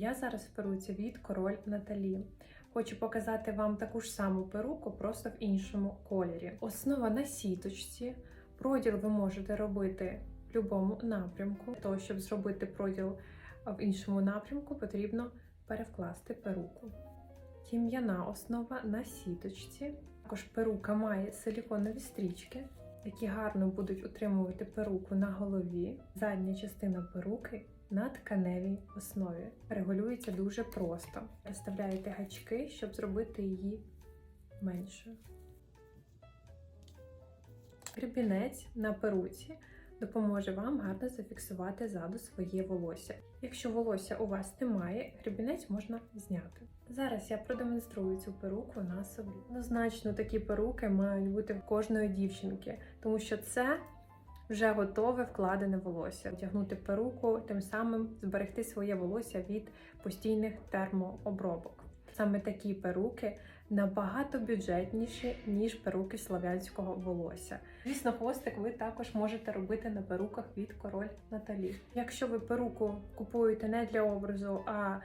Я зараз в перуці від король Наталі. Хочу показати вам таку ж саму перуку, просто в іншому кольорі. Основа на сіточці. Проділ ви можете робити в будь-якому напрямку. Для того, щоб зробити проділ в іншому напрямку, потрібно перевкласти перуку. Тім'яна основа на сіточці. Також перука має силіконові стрічки, які гарно будуть утримувати перуку на голові. Задня частина перуки на тканевій основі. Регулюється дуже просто. Розставляєте гачки, щоб зробити її меншою. Грібінець на перуці допоможе вам гарно зафіксувати ззаду своє волосся. Якщо волосся у вас немає, гребінець можна зняти. Зараз я продемонструю цю перуку на собі. Однозначно такі перуки мають бути в кожної дівчинки, тому що це вже готове вкладене волосся. Одягнути перуку, тим самим зберегти своє волосся від постійних термообробок. Саме такі перуки набагато бюджетніші, ніж перуки славянського волосся. Звісно, хвостик ви також можете робити на перуках від король Наталі. Якщо ви перуку купуєте не для образу, а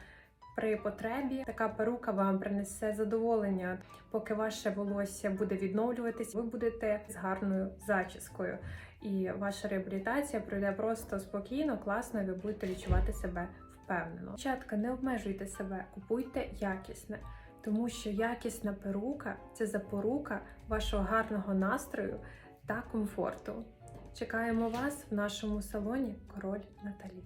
при потребі така перука вам принесе задоволення, поки ваше волосся буде відновлюватись, ви будете з гарною зачіскою, і ваша реабілітація пройде просто спокійно, класно, і ви будете відчувати себе впевнено. Дівчатка, не обмежуйте себе, купуйте якісне, тому що якісна перука це запорука вашого гарного настрою та комфорту. Чекаємо вас в нашому салоні Король Наталі.